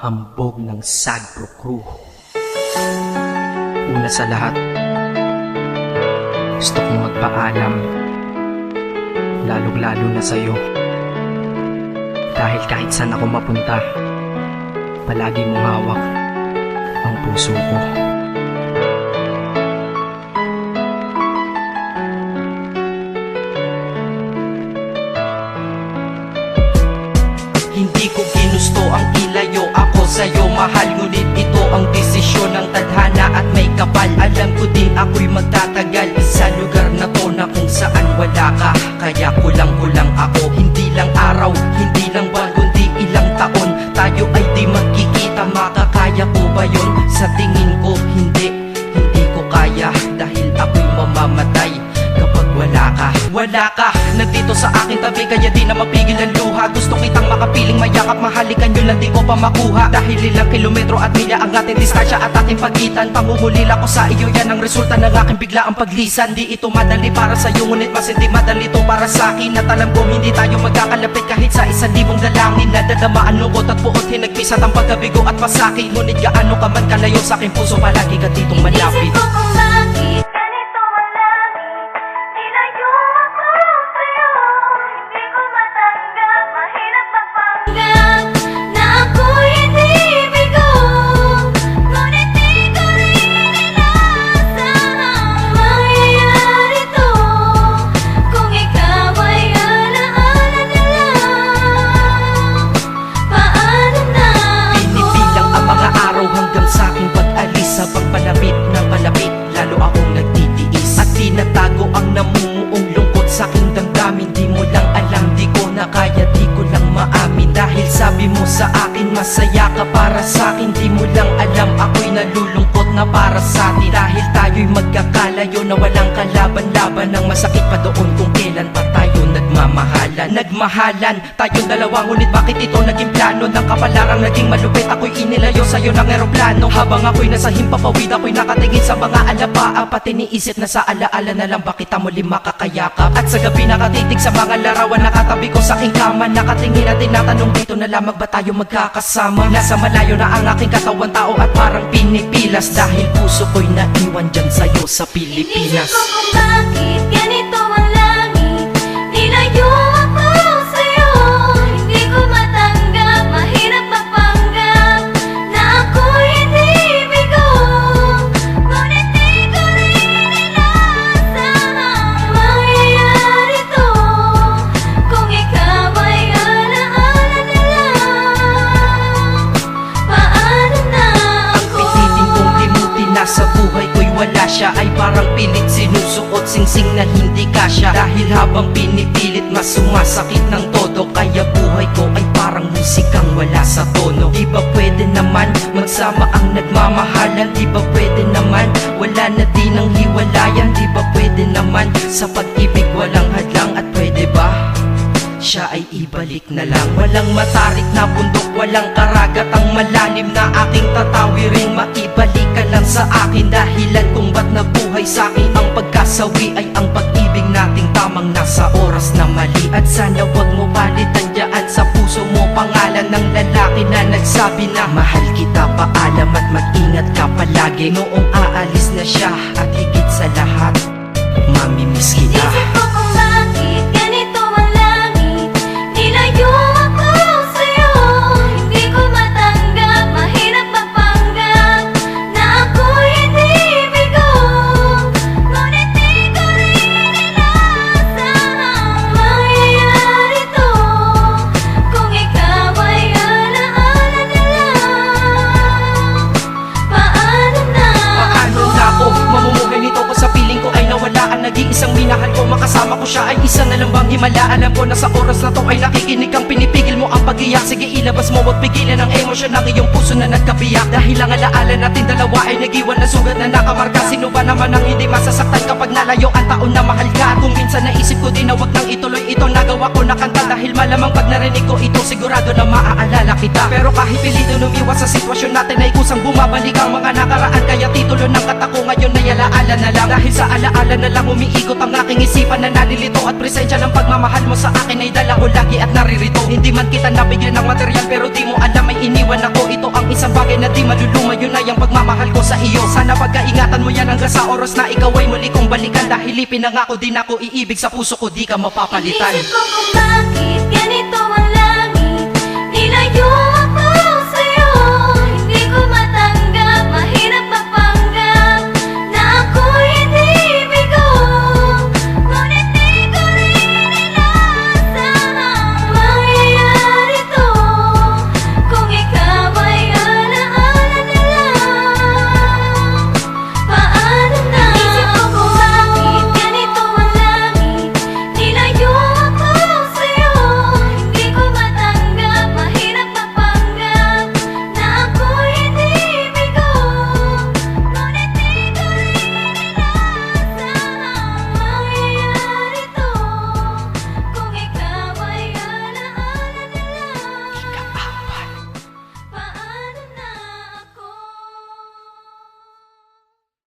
hambog ng Sagpro Crew. Una sa lahat, gusto kong magpaalam, lalong-lalo na sa'yo. Dahil kahit saan ako mapunta, palagi mong hawak ang puso ko. Mahal ngunit ito ang desisyon ng tadhana at may kapal. Alam ko din ako'y magtatagal. Sa lugar na to na kung saan wala ka. Kaya kulang-kulang ako. Hindi lang araw, hindi lang buwan Kundi ilang taon. Tayo ay di magkikita. Makakaya ko ba yun? Sa tingin ko hindi. Hindi ko kaya. Dahil ako'y mamamatay kapag wala ka. Wala ka, nandito sa akin tabi Kaya di na mapigil ang luha. Gusto kitang makapiling mayakap Mahalikan lang di ko pa makuha. Dahil ilang kilometro at milya Ang ating distansya at ating pagitan. Pangungulila ko sa iyo Yan ang resulta ng aking biglaang paglisan. Di ito madali para sa iyo Ngunit mas hindi madali to para sa akin At alam ko hindi tayo magkakalapit Kahit sa isang libong dalangin. Nadadamaan lungkot at puot Hinagpisat ang pagkabigo at pasakit. Ngunit gaano ka man kalayo sa aking puso Palagi ka ditong malapit. Isip ko kung masaya ka para sa akin Di mo lang alam, ako'y nalulungkot na para sa atin Dahil tayo'y magkakalayo na walang kalaban-laban Ang masakit pa doon kung kailan pa tayo nagmamahalan Nagmahalan, tayong dalawa Ngunit bakit ito naging plano? Ng kapalarang naging malupit Ako'y inilayo sa'yo ng eroplano. Habang ako'y nasa himpapawid Ako'y nakatingin sa mga alapaa Pati niisip na sa alaala na lang Bakit muli makakayakap? At sa gabi nakatitig sa mga larawan Nakatabi ko sa aking kama. Nakatingin at tinatanong dito na lamang ba tayo magkakasama? Nasa malayo na ang aking katawan tao At parang pinipilas. Dahil puso ko'y naiwan dyan sa'yo sa Pilipinas. Inisip ko kung bakit ganito siya Ay parang pilit sinusuot singsing na hindi kasya. Dahil habang pinipilit mas sumasakit ng todo Kaya buhay ko ay parang musikang wala sa tono. Di ba pwede naman magsama ang nagmamahalan Di ba pwede naman wala na din ang hiwalayan Di ba pwede naman sa pag-ibig ay ibalik na lang. Walang matarik na bundok Walang karagat. Ang malalim na aking tatawirin Maibalik ka lang sa akin. Dahilan kung ba't nabuhay sa akin Ang pagkasawi ay ang pag-ibig nating tamang nasa oras na mali. At sana wag mo palitan dyan sa puso mo. Pangalan ng lalaki na nagsabi na Mahal kita paalam at mag-ingat ka palagi. Noong aalis na siya at higit sa lahat Mamimiss kita. Isip minahal ko siya ay isa na lang bang himala. Alam ko na sa oras na to ay nakikinig kang pinipigil mo ang pag-iyak. Sige ilabas mo wag pigilan ang emosyon ng iyong puso na nagkabiyak. Dahil ang alaala natin dalawa ay nagiwan na sugat na nakamarka. Sino ba naman ang hindi masasaktan kapag nalayo ang taon na mahal ka? Kung minsan naisip ko din na wag nang ituloy ito Nagawa ko na kanta. Dahil malamang pag narinig ko ito Sigurado na maaalala kita. Pero kahit pilito lumiwas sa sitwasyon natin ay kusang bumabalik ang mga nakaraan. Kaya titulo ng kata ko ngayon ay alaala na lang. Dahil sa alaala na lang umiikot ang aking isipan na nalilito At presensya ng pagmamahal mo sa akin ay dala ko lagi at naririto. Hindi man kita nabigyan ng material pero di mo alam ay iniwan ako. Ito ang isang bagay na di maluluma yun ay ang pagmamahal ko sa iyo. Sana pagkaingatan mo yan hanggang sa oras na ikaw ay muli kong balikan. Dahil ipinangako din ako iibig sa puso ko di ka mapapalitan. Inisip ko kung bakit ganito